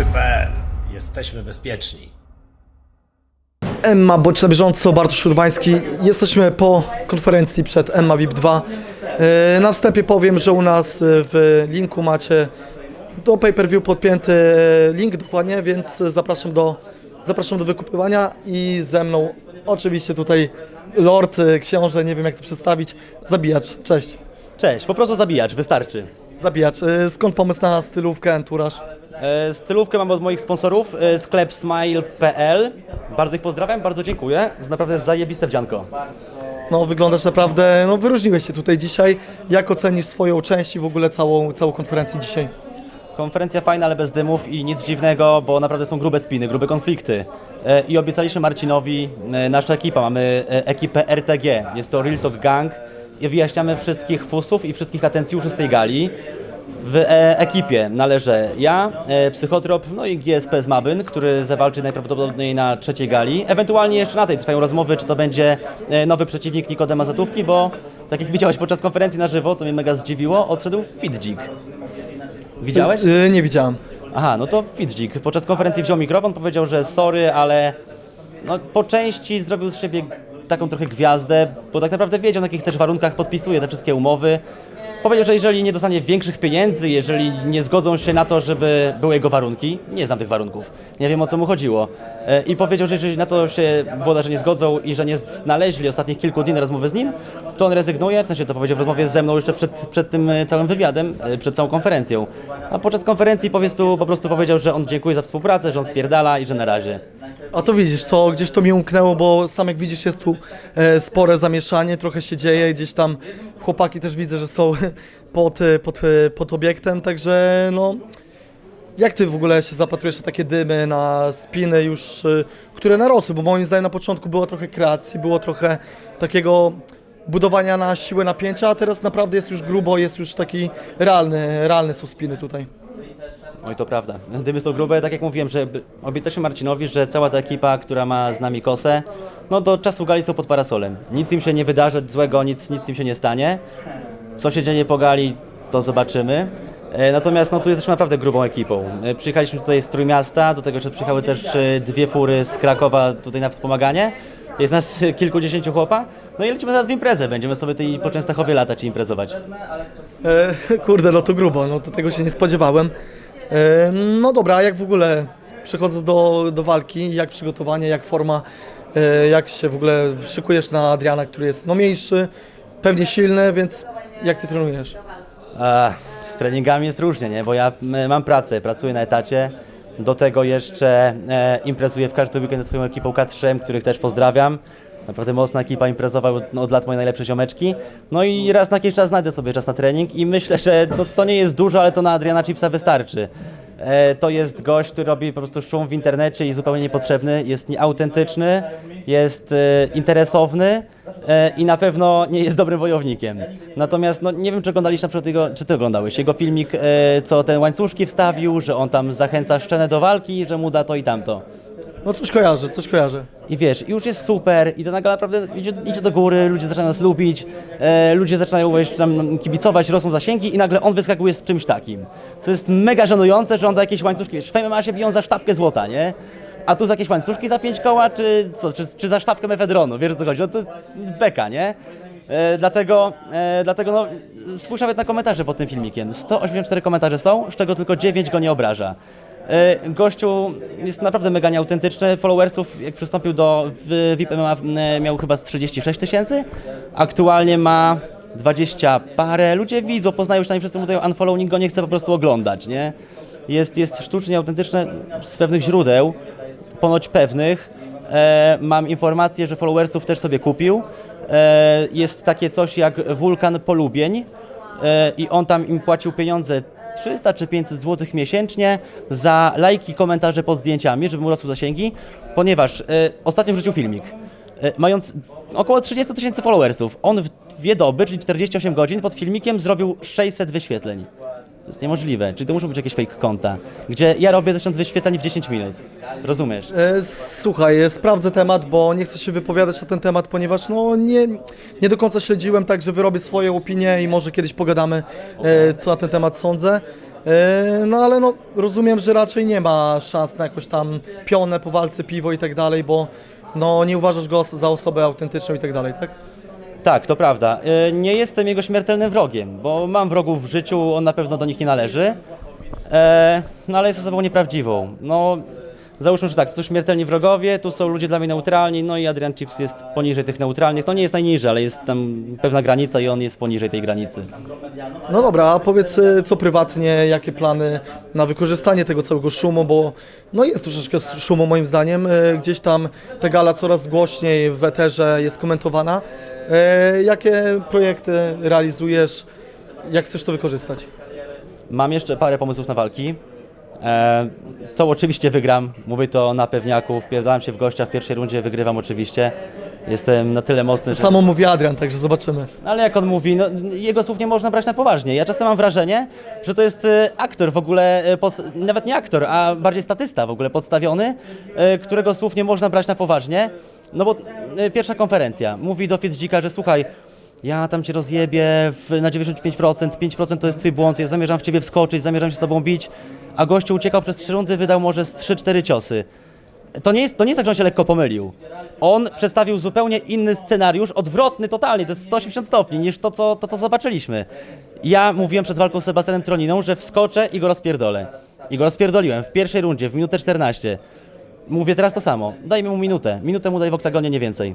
Graczy.pl. Jesteśmy bezpieczni. Emma, bądź na bieżąco, Bartosz Urbański. Jesteśmy po konferencji przed Emma VIP 2. E, Na wstępie powiem, że u nas e, w linku macie do pay-per-view podpięty e, link dokładnie, więc zapraszam do, zapraszam do wykupywania i ze mną oczywiście tutaj Lord, książę, nie wiem jak to przedstawić, zabijacz, cześć. Cześć, po prostu zabijacz, wystarczy. Zabijacz, skąd pomysł na stylówkę, enturaż? E, Stylówkę mam od moich sponsorów, e, sklep smile.pl. Bardzo ich pozdrawiam, bardzo dziękuję. Jest naprawdę zajebiste wdzianko. No wyglądasz naprawdę, no wyróżniłeś się tutaj dzisiaj. Jak ocenisz swoją część i w ogóle całą, całą konferencję dzisiaj? Konferencja fajna, ale bez dymów i nic dziwnego, bo naprawdę są grube spiny, grube konflikty. E, I obiecaliśmy Marcinowi, e, nasza ekipa, mamy e, ekipę RTG, jest to Real Talk Gang i wyjaśniamy wszystkich fusów i wszystkich atencjuszy z tej gali. W e, ekipie należę ja, e, Psychotrop, no i GSP z Mabyn, który zawalczy najprawdopodobniej na trzeciej gali. Ewentualnie jeszcze na tej trwają rozmowy, czy to będzie e, nowy przeciwnik Nikodema Zatówki, bo tak jak widziałeś podczas konferencji na żywo, co mnie mega zdziwiło, odszedł Fitdzik. Widziałeś? Yy, nie widziałem. Aha, no to Fitdzik podczas konferencji wziął mikrofon, powiedział, że sorry, ale no, po części zrobił z siebie taką trochę gwiazdę, bo tak naprawdę wiedział na jakich też warunkach podpisuje te wszystkie umowy. Powiedział, że jeżeli nie dostanie większych pieniędzy, jeżeli nie zgodzą się na to, żeby były jego warunki, nie znam tych warunków, nie wiem o co mu chodziło. E, I powiedział, że jeżeli na to się włodarze nie zgodzą i że nie znaleźli ostatnich kilku dni na rozmowy z nim, to on rezygnuje, w sensie to powiedział w rozmowie ze mną jeszcze przed, przed tym e, całym wywiadem, e, przed całą konferencją. A podczas konferencji po prostu, po prostu powiedział, że on dziękuję za współpracę, że on spierdala i że na razie. A to widzisz, to gdzieś to mi umknęło, bo sam jak widzisz jest tu e, spore zamieszanie, trochę się dzieje, gdzieś tam chłopaki też widzę, że są pod, e, pod, e, pod obiektem, także no... Jak ty w ogóle się zapatrujesz na takie dymy, na spiny już, e, które narosły, bo moim zdaniem na początku było trochę kreacji, było trochę takiego budowania na siłę napięcia, a teraz naprawdę jest już grubo, jest już taki realny, realne są spiny tutaj. Oj, to prawda. Dymy są grube, tak jak mówiłem, że obiecaliśmy Marcinowi, że cała ta ekipa, która ma z nami kosę, no do czasu gali są pod parasolem. Nic im się nie wydarzy złego, nic, nic im się nie stanie. Co się dzieje po gali, to zobaczymy. E, Natomiast no, tu jesteśmy naprawdę grubą ekipą. E, Przyjechaliśmy tutaj z Trójmiasta, do tego jeszcze przyjechały też e, dwie fury z Krakowa tutaj na wspomaganie. Jest nas kilkudziesięciu chłopa. No i lecimy zaraz w imprezę. Będziemy sobie tutaj po Częstochowie latać i imprezować. E, kurde, no to grubo, no to tego się nie spodziewałem. E, no dobra, a jak w ogóle przechodząc do, do walki, jak przygotowanie, jak forma, e, jak się w ogóle szykujesz na Adriana, który jest no mniejszy, pewnie silny, więc jak ty trenujesz? A, z treningami jest różnie, nie? Bo ja mam pracę, pracuję na etacie. Do tego jeszcze e, imprezuję w każdy weekend ze swoją ekipą K3, których też pozdrawiam. Naprawdę mocna ekipa imprezowa od, lat moje najlepsze ziomeczki. No i raz na jakiś czas znajdę sobie czas na trening i myślę, że to, to nie jest dużo, ale to na Adriana Chipsa wystarczy. E, to jest gość, który robi po prostu szum w internecie i zupełnie niepotrzebny. Jest nieautentyczny, jest e, interesowny e, i na pewno nie jest dobrym wojownikiem. Natomiast no, nie wiem, czy oglądaliście na przykład jego, czy ty oglądałeś jego filmik, e, co ten łańcuszki wstawił, że on tam zachęca szczenę do walki, że mu da to i tamto. No coś kojarzę, coś kojarzę. I wiesz, już jest super i to nagle naprawdę idzie, idzie do góry, ludzie zaczynają nas lubić, e, ludzie zaczynają wiesz, tam kibicować, rosną zasięgi i nagle on wyskakuje z czymś takim. Co jest mega żenujące, że on da jakieś łańcuszki, wiesz, w MMA się biją za sztabkę złota, nie? A tu za jakieś łańcuszki za pięć koła, czy co, czy, czy za sztabkę mefedronu, wiesz o co chodzi? No to jest beka, nie? E, dlatego, e, dlatego no, spójrz nawet na komentarze pod tym filmikiem. 184 komentarze są, z czego tylko 9 go nie obraża. E, Gościu jest naprawdę mega nieautentyczny. Followersów, jak przystąpił do VIP MMA, miał chyba z 36 tysięcy. Aktualnie ma 20 parę. Ludzie widzą, poznają się na nim, wszyscy mu dają unfollow, nikt go nie chce po prostu oglądać, nie? Jest, jest sztucznie autentyczny z pewnych źródeł, ponoć pewnych. E, mam informację, że followersów też sobie kupił. E, jest takie coś jak wulkan polubień e, i on tam im płacił pieniądze 300 czy 500 zł miesięcznie za lajki, komentarze pod zdjęciami, żeby mu rosły zasięgi, ponieważ e, ostatnio wrzucił filmik, e, mając około 30 tysięcy followersów. On w dwie doby, czyli 48 godzin, pod filmikiem zrobił 600 wyświetleń. To jest niemożliwe, czyli to muszą być jakieś fake konta, gdzie ja robię 1000 wyświetleń w 10 minut. Rozumiesz? E, Słuchaj, e, sprawdzę temat, bo nie chcę się wypowiadać na ten temat, ponieważ no nie, nie do końca śledziłem, także wyrobię swoje opinie i może kiedyś pogadamy, e, co na ten temat sądzę. E, No ale no, rozumiem, że raczej nie ma szans na jakąś tam pionę po walce, piwo i tak dalej, bo no, nie uważasz go za osobę autentyczną i tak dalej, tak? Tak, to prawda. E, Nie jestem jego śmiertelnym wrogiem, bo mam wrogów w życiu, on na pewno do nich nie należy. E, no ale jest osobą nieprawdziwą. No, załóżmy, że tak, tu są śmiertelni wrogowie, tu są ludzie dla mnie neutralni, no i Adrian Chips jest poniżej tych neutralnych. No nie jest najniżej, ale jest tam pewna granica i on jest poniżej tej granicy. No dobra, a powiedz e, co prywatnie, jakie plany na wykorzystanie tego całego szumu, bo no jest troszeczkę szumu moim zdaniem, E, gdzieś tam ta gala coraz głośniej w eterze jest komentowana. E, Jakie projekty realizujesz, jak chcesz to wykorzystać? Mam jeszcze parę pomysłów na walki. E, to oczywiście wygram, mówię to na pewniaku, wpierdalam się w gościa w pierwszej rundzie, wygrywam oczywiście. Jestem na tyle mocny, że... Samo mówi Adrian, także zobaczymy. Ale jak on mówi, no, jego słów nie można brać na poważnie. Ja czasem mam wrażenie, że to jest e, aktor w ogóle, e, nawet nie aktor, a bardziej statysta w ogóle podstawiony, e, którego słów nie można brać na poważnie. No bo e, pierwsza konferencja, mówi do Fitzdzika, że słuchaj, ja tam cię rozjebię w, na 95%, 5% to jest twój błąd, ja zamierzam w ciebie wskoczyć, zamierzam się z tobą bić, a gościu uciekał przez trzy rundy, wydał może z 3-4 ciosy. To nie, jest, to nie jest tak, że on się lekko pomylił. On przedstawił zupełnie inny scenariusz, odwrotny totalnie, to jest 180 stopni niż to, co, to, co zobaczyliśmy. Ja mówiłem przed walką z Sebastianem Troniną, że wskoczę i go rozpierdolę. I go rozpierdoliłem w pierwszej rundzie, w minutę 14. Mówię teraz to samo. Dajmy mu minutę. Minutę mu daj w oktagonie, nie więcej.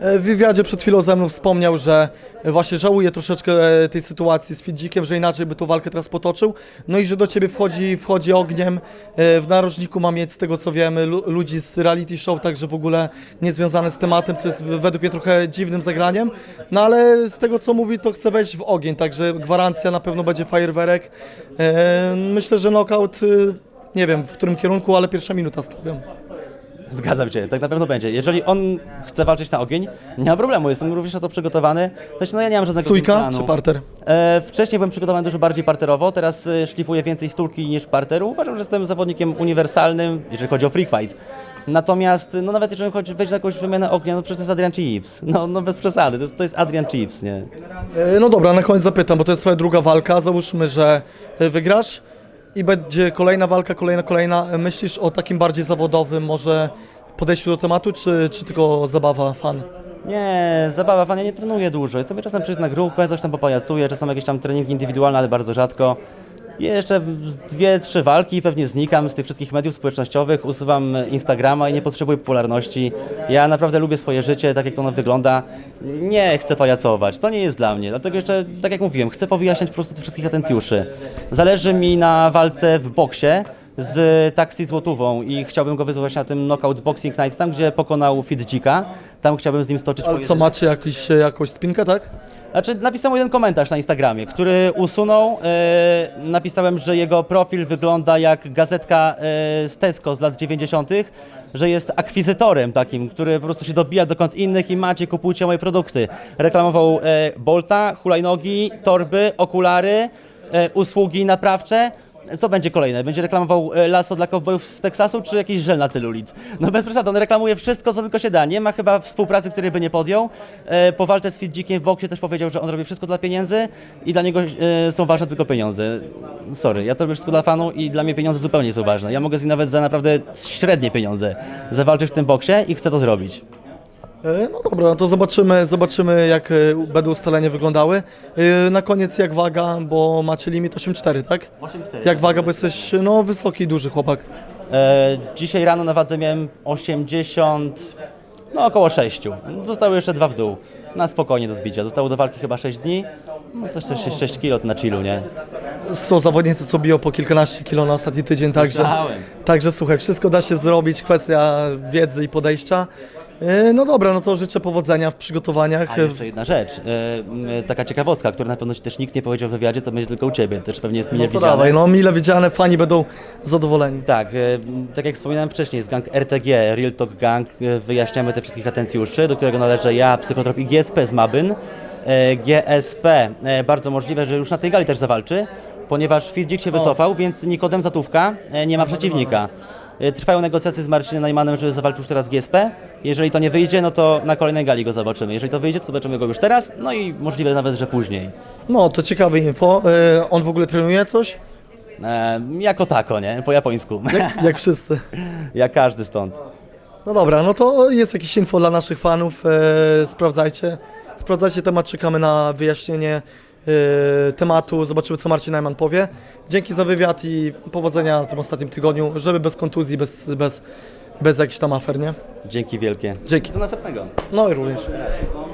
E, W wywiadzie przed chwilą ze mną wspomniał, że właśnie żałuje troszeczkę e, tej sytuacji z Fidzikiem, że inaczej by tą walkę teraz potoczył. No i że do ciebie wchodzi, wchodzi ogniem. E, W narożniku ma mieć, z tego co wiemy, lu- ludzi z reality show, także w ogóle niezwiązane z tematem, co jest według mnie trochę dziwnym zagraniem. No ale z tego co mówi, to chce wejść w ogień, także gwarancja na pewno będzie fajerwerek. Myślę, że knockout, y, nie wiem w którym kierunku, ale pierwsza minuta stawiam. Zgadzam się, tak na pewno będzie. Jeżeli on chce walczyć na ogień, nie ma problemu, jestem również na to przygotowany. Znaczy, no ja nie mam żadnego Stójka planu. czy parter? E, wcześniej byłem przygotowany dużo bardziej parterowo, teraz e, szlifuję więcej stulki niż parteru. Uważam, że jestem zawodnikiem uniwersalnym, jeżeli chodzi o free fight. Natomiast, no nawet jeżeli chodzi wejść na jakąś wymianę ognia, no przecież to jest Adrian Chips. No, no bez przesady, to jest, to jest Adrian Chips, nie? E, No dobra, na koniec zapytam, bo to jest twoja druga walka. Załóżmy, że e, wygrasz i będzie kolejna walka, kolejna, kolejna. Myślisz o takim bardziej zawodowym może podejściu do tematu, czy, czy tylko zabawa, fan? Nie, zabawa, fan, ja nie trenuję dużo. Ja sobie czasem przyjdę na grupę, coś tam popajacuję, czasem jakieś tam treningi indywidualne, ale bardzo rzadko. Jeszcze dwie, trzy walki i pewnie znikam z tych wszystkich mediów społecznościowych, usuwam Instagrama i nie potrzebuję popularności. Ja naprawdę lubię swoje życie, tak jak to ono wygląda. Nie chcę pajacować, to nie jest dla mnie. Dlatego jeszcze, tak jak mówiłem, chcę powyjaśniać po prostu tych wszystkich atencjuszy. Zależy mi na walce w boksie z Taxi Złotówą i chciałbym go wyzwać na tym Knockout Boxing Night, tam gdzie pokonał Fidzika. Tam chciałbym z nim stoczyć Ale co, pojedynek. macie jakiś, e, jakąś spinkę, tak? Znaczy, napisałem jeden komentarz na Instagramie, który usunął. E, napisałem, że jego profil wygląda jak gazetka e, z Tesco z lat 90., że jest akwizytorem takim, który po prostu się dobija dokąd innych i macie, kupujcie moje produkty. Reklamował e, Bolta, hulajnogi, torby, okulary, e, usługi naprawcze. Co będzie kolejne? Będzie reklamował e, laso dla kowbojów z Teksasu, czy jakiś żel na celulit? No bez przesady, on reklamuje wszystko, co tylko się da. Nie ma chyba współpracy, której by nie podjął. E, po walce z Fitdzikiem w boksie też powiedział, że on robi wszystko dla pieniędzy i dla niego e, są ważne tylko pieniądze. Sorry, ja to robię wszystko dla fanu i dla mnie pieniądze zupełnie nie są ważne. Ja mogę z nim nawet za naprawdę średnie pieniądze zawalczyć w tym boksie i chcę to zrobić. E, No dobra, no to zobaczymy, zobaczymy jak e, będą ustalenia wyglądały. E, Na koniec jak waga, bo macie limit 8,4, tak? 8,4. Jak waga, bo jesteś no wysoki, duży chłopak. E, dzisiaj rano na wadze miałem 80, no około 6. Zostały jeszcze dwa w dół. Na spokojnie do zbicia. Zostało do walki chyba 6 dni. No to też 6, 6 kilo na chillu, nie? Są zawodnicy, co biją po kilkanaście kilo na ostatni tydzień, także, Słyszałem. także słuchaj, wszystko da się zrobić, kwestia wiedzy i podejścia. E, No dobra, no to życzę powodzenia w przygotowaniach. A jeszcze jedna rzecz, e, m, taka ciekawostka, która na pewno ci też nikt nie powiedział w wywiadzie, co będzie tylko u Ciebie, też pewnie jest mile No to widziane. dawaj, no mile widziane, fani będą zadowoleni. Tak, e, m, tak jak wspominałem wcześniej, jest gang RTG, Real Talk Gang, e, wyjaśniamy te wszystkich atencjuszy, do którego należę ja, Psychotrop i GSP z Mabyn. E, GSP, e, bardzo możliwe, że już na tej gali też zawalczy, ponieważ Fidzik się wycofał, więc Nikodem Zatówka e, nie ma przeciwnika. E, Trwają negocjacje z Marcinem Najmanem, żeby zawalczył już teraz GSP. Jeżeli to nie wyjdzie, no to na kolejnej gali go zobaczymy. Jeżeli to wyjdzie, to zobaczymy go już teraz, no i możliwe nawet, że później. No to ciekawe info. E, On w ogóle trenuje coś? E, jako tako, nie? Po japońsku. Jak, jak wszyscy. Jak każdy stąd. No dobra, no to jest jakieś info dla naszych fanów, e, sprawdzajcie. Sprawdzajcie temat, czekamy na wyjaśnienie tematu, zobaczymy co Marcin Najman powie. Dzięki za wywiad i powodzenia w tym ostatnim tygodniu, żeby bez kontuzji, bez, bez, bez jakichś tam afer, nie? Dzięki wielkie. Dzięki. Do następnego. No i również.